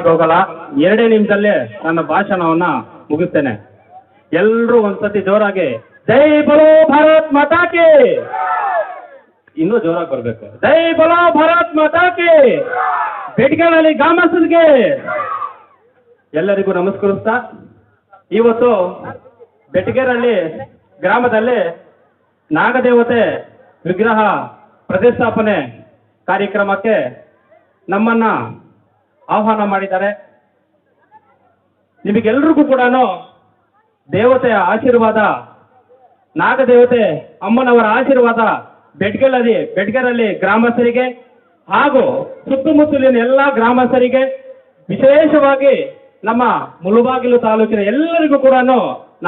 ಹೋಗಲ್ಲ. ಎರಡೇ ನಿಮಿಷದಲ್ಲೇ ನನ್ನ ಭಾಷಣವನ್ನ ಮುಗಿಸ್ತೇನೆ. ಎಲ್ಲರೂ ಒಂದ್ಸತಿ ಜೋರಾಗಿ, ಜೈ ಬಲೋ ಭಾರತ್ ಮಾತಾಕೆ ಇನ್ನೂ ಜೋರಾಗಿ ಬರ್ಬೇಕು. ಜೈ ಬಲೋ ಭಾರತ್ ಮಾತಾಕೆ ಬೆಟ್ಗಳಲ್ಲಿ ಗ್ರಾಮಸ್ಥರಿಗೆ ಎಲ್ಲರಿಗೂ ನಮಸ್ಕರಿಸ್ತಾ, ಇವತ್ತು ಬೆಟಗೇರಲ್ಲಿ ಗ್ರಾಮದಲ್ಲಿ ನಾಗದೇವತೆ ವಿಗ್ರಹ ಪ್ರತಿಷ್ಠಾಪನೆ ಕಾರ್ಯಕ್ರಮಕ್ಕೆ ನಮ್ಮನ್ನ ಆಹ್ವಾನ ಮಾಡಿದ್ದಾರೆ. ನಿಮಗೆಲ್ರಿಗೂ ಕೂಡ ದೇವತೆಯ ಆಶೀರ್ವಾದ, ನಾಗದೇವತೆ ಅಮ್ಮನವರ ಆಶೀರ್ವಾದ ಬೆಡ್ಗಲಲ್ಲಿ ಬೆಡ್ಗರಲ್ಲಿ ಗ್ರಾಮಸ್ಥರಿಗೆ ಹಾಗೂ ಸುತ್ತಮುತ್ತಲಿನ ಎಲ್ಲ ಗ್ರಾಮಸ್ಥರಿಗೆ ವಿಶೇಷವಾಗಿ ನಮ್ಮ ಮುಳುಬಾಗಿಲು ತಾಲೂಕಿನ ಎಲ್ಲರಿಗೂ ಕೂಡ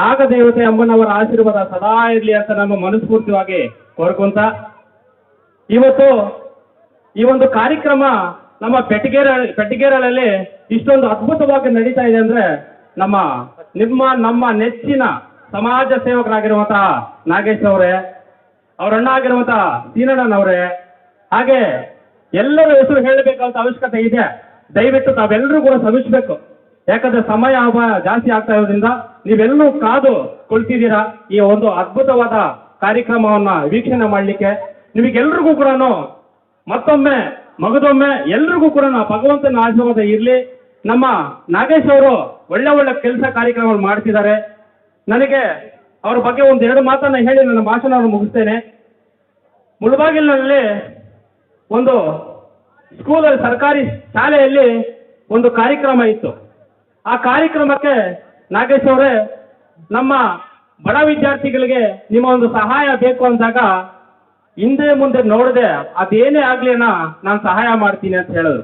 ನಾಗದೇವತೆ ಅಮ್ಮನವರ ಆಶೀರ್ವಾದ ಸದಾ ಇರಲಿ ಅಂತ ನಮ್ಮ ಮನಸ್ಫೂರ್ತಿಯಾಗಿ ಕೋರ್ಕೊಂತ, ಇವತ್ತು ಈ ಒಂದು ಕಾರ್ಯಕ್ರಮ ನಮ್ಮ ಪೆಟ್ಟಿಗೇರ ಪೆಟ್ಟಿಗೇರಲ್ಲಿ ಇಷ್ಟೊಂದು ಅದ್ಭುತವಾಗಿ ನಡೀತಾ ಇದೆ ಅಂದ್ರೆ ನಮ್ಮ ನಿಮ್ಮ, ನಮ್ಮ ನೆಚ್ಚಿನ ಸಮಾಜ ಸೇವಕರಾಗಿರುವಂತಹ ನಾಗೇಶ್ ಅವರೇ, ಅವ್ರ ಅಣ್ಣ ಆಗಿರುವಂತಹ ಸೀನಣ್ಣನವರೇ ಹಾಗೆ ಎಲ್ಲರ ಹೆಸರು ಹೇಳಬೇಕಂತ ಅವಶ್ಯಕತೆ ಇದೆ. ದಯವಿಟ್ಟು ತಾವೆಲ್ಲರೂ ಕೂಡ ಶ್ರಮಿಸಬೇಕು ಯಾಕಂದ್ರೆ ಸಮಯ ಜಾಸ್ತಿ ಆಗ್ತಾ ಇರೋದ್ರಿಂದ ನೀವೆಲ್ಲರೂ ಕಾದು ಕುಳಿತಿದ್ದೀರಾ ಈ ಒಂದು ಅದ್ಭುತವಾದ ಕಾರ್ಯಕ್ರಮವನ್ನ ವೀಕ್ಷಣೆ ಮಾಡಲಿಕ್ಕೆ. ನಿಮಗೆಲ್ರಿಗೂ ಕೂಡ ಮತ್ತೊಮ್ಮೆ ಮಗದೊಮ್ಮೆ ಎಲ್ರಿಗೂ ಕೂಡ ಭಗವಂತನ ಆಶೀರ್ವಾದ ಇರಲಿ. ನಮ್ಮ ನಾಗೇಶ್ ಅವರು ಒಳ್ಳೆ ಒಳ್ಳೆ ಕೆಲಸ ಕಾರ್ಯಕ್ರಮಗಳು ಮಾಡ್ತಿದ್ದಾರೆ. ನನಗೆ ಅವ್ರ ಬಗ್ಗೆ ಒಂದು ಎರಡು ಮಾತನ್ನ ಹೇಳಿ ನನ್ನ ಭಾಷಣವನ್ನು ಮುಗಿಸ್ತೇನೆ. ಮುಳಬಾಗಿಲಿನಲ್ಲಿ ಒಂದು ಸ್ಕೂಲಲ್ಲಿ ಸರ್ಕಾರಿ ಶಾಲೆಯಲ್ಲಿ ಒಂದು ಕಾರ್ಯಕ್ರಮ ಇತ್ತು. ಆ ಕಾರ್ಯಕ್ರಮಕ್ಕೆ ನಾಗೇಶ್ ಅವರೇ, ನಮ್ಮ ಬಡ ವಿದ್ಯಾರ್ಥಿಗಳಿಗೆ ನಿಮ್ಮ ಒಂದು ಸಹಾಯ ಬೇಕು ಅಂದಾಗ ಹಿಂದೆ ಮುಂದೆ ನೋಡದೆ ಅದೇನೇ ಆಗ್ಲಿ ಅಣ್ಣ, ನಾನು ಸಹಾಯ ಮಾಡ್ತೀನಿ ಅಂತ ಹೇಳಿದ್ರು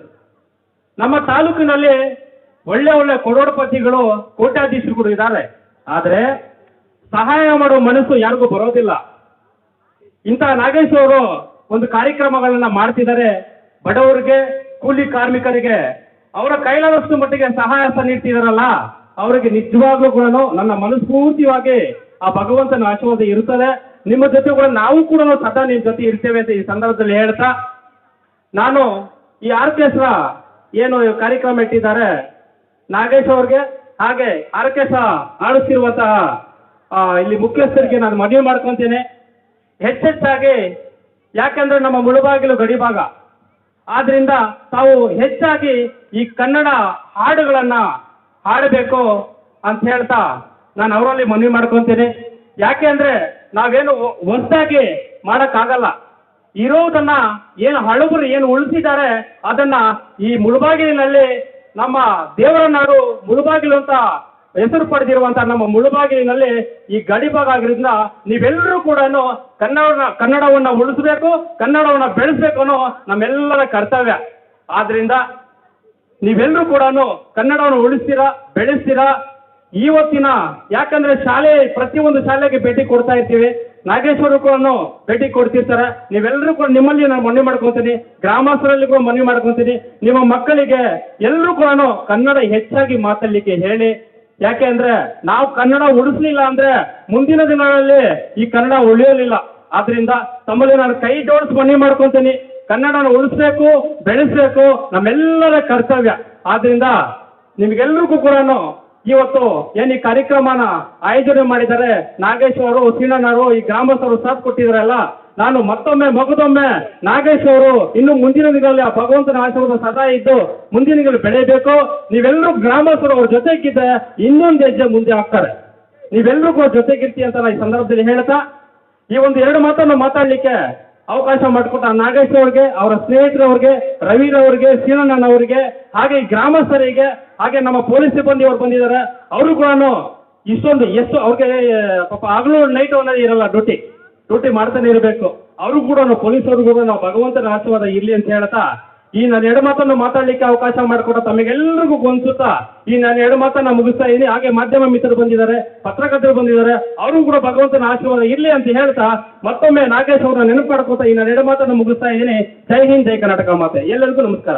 ನಮ್ಮ ತಾಲೂಕಿನಲ್ಲಿ ಒಳ್ಳೆ ಒಳ್ಳೆ ಕರೋಡಪತಿಗಳು ಕೋಟ್ಯಾಧೀಶರುಗಳು ಇದ್ದಾರೆ. ಆದರೆ ಸಹಾಯ ಮಾಡೋ ಮನಸ್ಸು ಯಾರಿಗೂ ಬರೋದಿಲ್ಲ. ಇಂಥ ನಾಗೇಶ್ ಅವರು ಒಂದು ಕಾರ್ಯಕ್ರಮಗಳನ್ನ ಮಾಡ್ತಿದ್ದಾರೆ. ಬಡವರಿಗೆ, ಕೂಲಿ ಕಾರ್ಮಿಕರಿಗೆ ಅವರ ಕೈಲಾದಷ್ಟು ಮಟ್ಟಿಗೆ ಸಹಾಯ ಸಹ ನೀಡ್ತಿದಾರಲ್ಲ, ಅವರಿಗೆ ನಿಜವಾಗ್ಲೂ ಕೂಡ ನನ್ನ ಮನಸ್ಫೂರ್ತಿಯಾಗಿ ಆ ಭಗವಂತನ ಆಶೀರ್ವಾದ ಇರುತ್ತದೆ. ನಿಮ್ಮ ಜೊತೆ ಕೂಡ ನಾವು ಕೂಡ ಸದಾ ನಿಮ್ಮ ಜೊತೆ ಇರ್ತೇವೆ ಅಂತ ಈ ಸಂದರ್ಭದಲ್ಲಿ ಹೇಳ್ತಾ ನಾನು ಈ ಆರ್ಕೆಸ್ಟ್ರ ಏನು ಕಾರ್ಯಕ್ರಮ ಇಟ್ಟಿದ್ದಾರೆ ನಾಗೇಶ್ ಅವ್ರಿಗೆ ಹಾಗೆ ಆರ್ಕೆಸ್ಟ್ರಾ ಆಡಿಸ್ತಿರುವಂತಹ ಆ, ಇಲ್ಲಿ ಮುಖ್ಯಸ್ಥರಿಗೆ ನಾನು ಮನವಿ ಮಾಡ್ಕೊಂತೇನೆ. ಹೆಚ್ಚೆಚ್ಚಾಗಿ ಯಾಕಂದ್ರೆ ನಮ್ಮ ಮುಳುಬಾಗಿಲು ಗಡಿಭಾಗ. ಆದ್ರಿಂದ ತಾವು ಹೆಚ್ಚಾಗಿ ಈ ಕನ್ನಡ ಹಾಡುಗಳನ್ನ ಹಾಡಬೇಕು ಅಂತ ಹೇಳ್ತಾ ನಾನು ಅವರಲ್ಲಿ ಮನವಿ ಮಾಡ್ಕೊಂತೀನಿ. ಯಾಕೆ ಅಂದ್ರೆ ನಾವೇನು ಹೊಸದಾಗಿ ಮಾಡಕ್ಕಾಗಲ್ಲ. ಇರೋದನ್ನ ಏನು ಹಳಬರು ಏನು ಉಳಿಸಿದ್ದಾರೆ ಅದನ್ನ ಈ ಮುಳುಬಾಗಿಲಿನಲ್ಲಿ ನಮ್ಮ ದೇವರ ನಾಡು ಮುಳುಬಾಗಿಲು ಅಂತ ಹೆಸರು ಪಡೆದಿರುವಂತ ನಮ್ಮ ಮುಳುಬಾಗಿಲಿನಲ್ಲಿ ಈ ಗಡಿಭಾಗ ಆಗಿರೋದ್ರಿಂದ ನೀವೆಲ್ಲರೂ ಕೂಡ ಕನ್ನಡ ಕನ್ನಡವನ್ನ ಉಳಿಸಬೇಕು, ಕನ್ನಡವನ್ನ ಬೆಳೆಸಬೇಕು ಅನ್ನೋ ನಮ್ಮೆಲ್ಲರ ಕರ್ತವ್ಯ. ಆದ್ರಿಂದ ನೀವೆಲ್ಲರೂ ಕೂಡ ಕನ್ನಡವನ್ನು ಉಳಿಸ್ತೀರಾ, ಬೆಳೆಸ್ತೀರಾ ಇವತ್ತಿನ ಯಾಕಂದ್ರೆ ಶಾಲೆ ಪ್ರತಿಯೊಂದು ಶಾಲೆಗೆ ಭೇಟಿ ಕೊಡ್ತಾ ಇರ್ತೀವಿ. ನಾಗೇಶ್ವರಕ್ಕೂ ಭೇಟಿ ಕೊಡ್ತಿರ್ತಾರೆ. ನೀವೆಲ್ಲರೂ ಕೂಡ ನಿಮ್ಮಲ್ಲಿ ನಾನು ಮನವಿ ಮಾಡ್ಕೊತೀನಿ. ಗ್ರಾಮಸ್ಥರಲ್ಲಿ ಕೂಡ ಮನವಿ ಮಾಡ್ಕೊತೀನಿ. ನಿಮ್ಮ ಮಕ್ಕಳಿಗೆ ಎಲ್ಲರೂ ಕೂಡ ಕನ್ನಡ ಹೆಚ್ಚಾಗಿ ಮಾತಾಡ್ಲಿಕ್ಕೆ ಹೇಳಿ. ಯಾಕೆ ಅಂದ್ರೆ ನಾವು ಕನ್ನಡ ಉಳಿಸ್ಲಿಲ್ಲ ಅಂದ್ರೆ ಮುಂದಿನ ದಿನಗಳಲ್ಲಿ ಈ ಕನ್ನಡ ಉಳಿಯೋಲಿಲ್ಲ ಆದ್ರಿಂದ ತಮ್ಮಲ್ಲಿ ನಾನು ಕೈ ಜೋಡಿಸಿ ಮನವಿ ಮಾಡ್ಕೊಂತೀನಿ. ಕನ್ನಡನ ಉಳಿಸ್ಬೇಕು, ಬೆಳೆಸ್ಬೇಕು ನಮ್ಮೆಲ್ಲರ ಕರ್ತವ್ಯ. ಆದ್ರಿಂದ ನಿಮ್ಗೆಲ್ರಿಗೂ ಕೂಡ ಇವತ್ತು ಏನ್ ಈ ಕಾರ್ಯಕ್ರಮನ ಆಯೋಜನೆ ಮಾಡಿದ್ದಾರೆ, ನಾಗೇಶ್ ಅವರು ಸೀನಣ್ಣವರು ಈ ಗ್ರಾಮಸ್ಥರು ಸಾಥ್ ಕೊಟ್ಟಿದ್ರಲ್ಲ ನಾನು ಮತ್ತೊಮ್ಮೆ, ಮಗದೊಮ್ಮೆ ನಾಗೇಶ್ ಅವರು ಇನ್ನು ಮುಂದಿನ ದಿನಗಳಲ್ಲಿ ಆ ಭಗವಂತನ ಆಶೀರ್ವಾದ ಸದಾ ಇದ್ದು ಮುಂದಿನ ದಿನಗಳು ಬೆಳೆಯಬೇಕು. ನೀವೆಲ್ಲರೂ ಗ್ರಾಮಸ್ಥರು ಅವ್ರ ಜೊತೆಗಿದ್ದೆ ಇನ್ನೊಂದು ಹೆಜ್ಜೆ ಮುಂದೆ ಹಾಕ್ತಾರೆ. ನೀವೆಲ್ಲರಿಗೂ ಅವ್ರ ಜೊತೆಗಿರ್ತಿ ಅಂತ ನಾನು ಈ ಸಂದರ್ಭದಲ್ಲಿ ಹೇಳ್ತಾ, ಈ ಒಂದು ಎರಡು ಮಾತನ್ನು ಮಾತಾಡ್ಲಿಕ್ಕೆ ಅವಕಾಶ ಮಾಡಿಕೊಟ್ಟ ನಾಗೇಶ್ ಅವ್ರಿಗೆ, ಅವರ ಸ್ನೇಹಿತರವ್ರಿಗೆ ಸೀನಣ್ಣ ಅವರಿಗೆ ಹಾಗೆ ಗ್ರಾಮಸ್ಥರಿಗೆ, ಹಾಗೆ ನಮ್ಮ ಪೊಲೀಸ್ ಸಿಬ್ಬಂದಿ ಅವ್ರು ಬಂದಿದ್ದಾರೆ, ಅವರು ಕೂಡ ಇಷ್ಟೊಂದು ಎಷ್ಟು ಅವ್ರಿಗೆ ಪಾಪ ಹಗಲು ನೈಟ್ ಅನ್ನೋದು ಇರಲ್ಲ, ಡ್ಯೂಟಿ. ಡ್ಯೂಟಿ ಮಾಡ್ತಾನೆ ಇರಬೇಕು. ಅವರು ಕೂಡ ಪೊಲೀಸರು ಕೂಡ ನಾವು ಭಗವಂತನ ಆಶೀರ್ವಾದ ಇರ್ಲಿ ಅಂತ ಹೇಳ್ತಾ ಈ ನಾನು ಎರಡು ಮಾತನ್ನು ಮಾತಾಡ್ಲಿಕ್ಕೆ ಅವಕಾಶ ಮಾಡಿಕೊಟ್ಟ ತಮಗೆಲ್ಲರಿಗೂ ಗೊಂದಿಸುತ್ತಾ ಈ ನಾನು ಎರಡು ಮಾತನ್ನ ಮುಗಿಸ್ತಾ ಇದ್ದೀನಿ ಹಾಗೆ ಮಾಧ್ಯಮ ಮಿತ್ರರು ಬಂದಿದ್ದಾರೆ, ಪತ್ರಕರ್ತರು ಬಂದಿದ್ದಾರೆ, ಅವರು ಕೂಡ ಭಗವಂತನ ಆಶೀರ್ವಾದ ಇರಲಿ ಅಂತ ಹೇಳ್ತಾ ಮತ್ತೊಮ್ಮೆ ನಾಗೇಶ್ ಅವರ ನೆನಪು ಮಾಡ್ಕೊತಾ ಈ ನನ್ನ ಎರಡು ಮಾತನ್ನು ಮುಗಿಸ್ತಾ ಇದ್ದೀನಿ ಜೈ ಹಿಂದ್, ಜೈ ಕರ್ನಾಟಕ ಮಾತೆ. ಎಲ್ಲರಿಗೂ ನಮಸ್ಕಾರ.